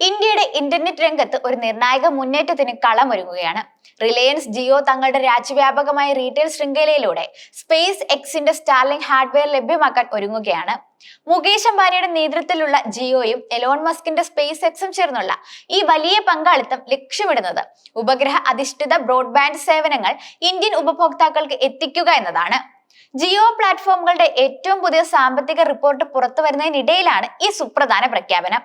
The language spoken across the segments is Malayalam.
ഇന്ത്യയുടെ ഇന്റർനെറ്റ് രംഗത്ത് ഒരു നിർണായക മുന്നേറ്റത്തിന് കളമൊരുങ്ങുകയാണ്. റിലയൻസ് ജിയോ തങ്ങളുടെ രാജ്യവ്യാപകമായ റീറ്റെയിൽ ശൃംഖലയിലൂടെ സ്പേസ് എക്സിന്റെ സ്റ്റാർലിംഗ് ഹാർഡ്വെയർ ലഭ്യമാക്കാൻ ഒരുങ്ങുകയാണ്. മുകേഷ് അംബാനിയുടെ നേതൃത്വത്തിലുള്ള ജിയോയും എലോൺ മസ്കിന്റെ സ്പേസ് എക്സും ചേർന്നുള്ള ഈ വലിയ പങ്കാളിത്തം ലക്ഷ്യമിടുന്നത് ഉപഗ്രഹ അധിഷ്ഠിത ബ്രോഡ്ബാൻഡ് സേവനങ്ങൾ ഇന്ത്യൻ ഉപഭോക്താക്കൾക്ക് എത്തിക്കുക എന്നതാണ്. ജിയോ പ്ലാറ്റ്ഫോമുകളുടെ ഏറ്റവും പുതിയ സാമ്പത്തിക റിപ്പോർട്ട് പുറത്തു വരുന്നതിനിടയിലാണ് ഈ സുപ്രധാന പ്രഖ്യാപനം.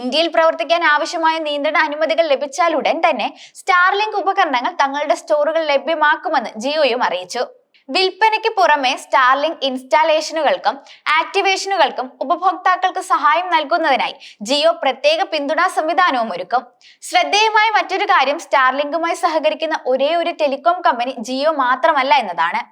ഇന്ത്യയിൽ പ്രവർത്തിക്കാൻ ആവശ്യമായ നിയന്ത്രണ അനുമതികൾ ലഭിച്ചാലുടൻ തന്നെ സ്റ്റാർലിങ്ക് ഉപകരണങ്ങൾ തങ്ങളുടെ സ്റ്റോറുകൾ ലഭ്യമാക്കുമെന്ന് ജിയോയും അറിയിച്ചു. വിൽപ്പനയ്ക്ക് പുറമെ സ്റ്റാർലിങ്ക് ഇൻസ്റ്റാളേഷനുകൾക്കും ആക്ടിവേഷനുകൾക്കും ഉപഭോക്താക്കൾക്ക് സഹായം നൽകുന്നതിനായി ജിയോ പ്രത്യേക പിന്തുണാ സംവിധാനവും ഒരുക്കും. ശ്രദ്ധേയമായ മറ്റൊരു കാര്യം സ്റ്റാർലിങ്കുമായി സഹകരിക്കുന്ന ഒരേ ഒരു ടെലികോം കമ്പനി ജിയോ മാത്രമല്ല എന്നതാണ്.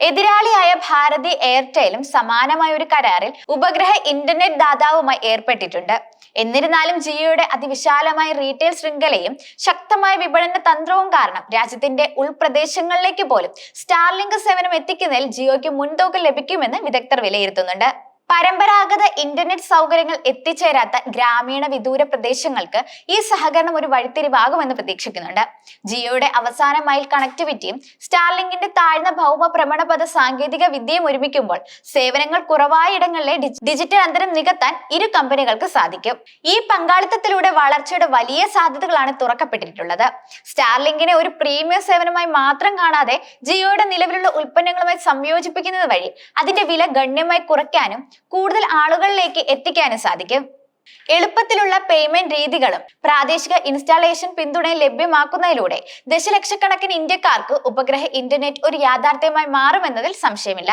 എതിരാളിയായ ഭാരതി എയർടെലും സമാനമായ ഒരു കരാറിൽ ഉപഗ്രഹ ഇന്റർനെറ്റ് ദാതാവുമായി ഏർപ്പെട്ടിട്ടുണ്ട്. എന്നിരുന്നാലും ജിയോയുടെ അതിവിശാലമായ റീറ്റെയിൽ ശൃംഖലയും ശക്തമായ വിപണന തന്ത്രവും കാരണം രാജ്യത്തിന്റെ ഉൾപ്രദേശങ്ങളിലേക്ക് പോലും സ്റ്റാർലിങ്ക് സേവനം എത്തിക്കുന്നതിൽ ജിയോയ്ക്ക് മുൻതൂക്കം ലഭിക്കുമെന്ന് വിദഗ്ധർ വിലയിരുത്തുന്നുണ്ട്. പരമ്പരാഗത ഇന്റർനെറ്റ് സൗകര്യങ്ങൾ എത്തിച്ചേരാത്ത ഗ്രാമീണ വിദൂര പ്രദേശങ്ങൾക്ക് ഈ സഹകരണം ഒരു വഴിത്തിരിവാകുമെന്ന് പ്രതീക്ഷിക്കുന്നുണ്ട്. ജിയോയുടെ അവസാന മൈൽ കണക്ടിവിറ്റിയും സ്റ്റാർലിങ്കിന്റെ താഴ്ന്ന ഭൗമ ഭ്രമണപഥ സാങ്കേതിക വിദ്യയും ഒരുമിക്കുമ്പോൾ സേവനങ്ങൾ കുറവായ ഇടങ്ങളിലെ ഡിജിറ്റൽ അന്തരം നികത്താൻ ഇരു കമ്പനികൾക്ക് സാധിക്കും. ഈ പങ്കാളിത്തത്തിലൂടെ വളർച്ചയുടെ വലിയ സാധ്യതകളാണ് തുറക്കപ്പെട്ടിട്ടുള്ളത്. സ്റ്റാർലിങ്കിനെ ഒരു പ്രീമിയം സേവനമായി മാത്രം കാണാതെ ജിയോയുടെ നിലവിലുള്ള ഉൽപ്പന്നങ്ങളുമായി സംയോജിപ്പിക്കുന്നത് വഴി അതിന്റെ വില ഗണ്യമായി കുറയ്ക്കാനും കൂടുതൽ ആളുകളിലേക്ക് എത്തിക്കാനും സാധിക്കും. എളുപ്പത്തിലുള്ള പേയ്മെന്റ് രീതികളും പ്രാദേശിക ഇൻസ്റ്റാളേഷൻ പിന്തുണയും ലഭ്യമാക്കുന്നതിലൂടെ ദശലക്ഷക്കണക്കിന് ഇന്ത്യക്കാർക്ക് ഉപഗ്രഹ ഇന്റർനെറ്റ് ഒരു യാഥാർത്ഥ്യമായി മാറുമെന്നതിൽ സംശയമില്ല.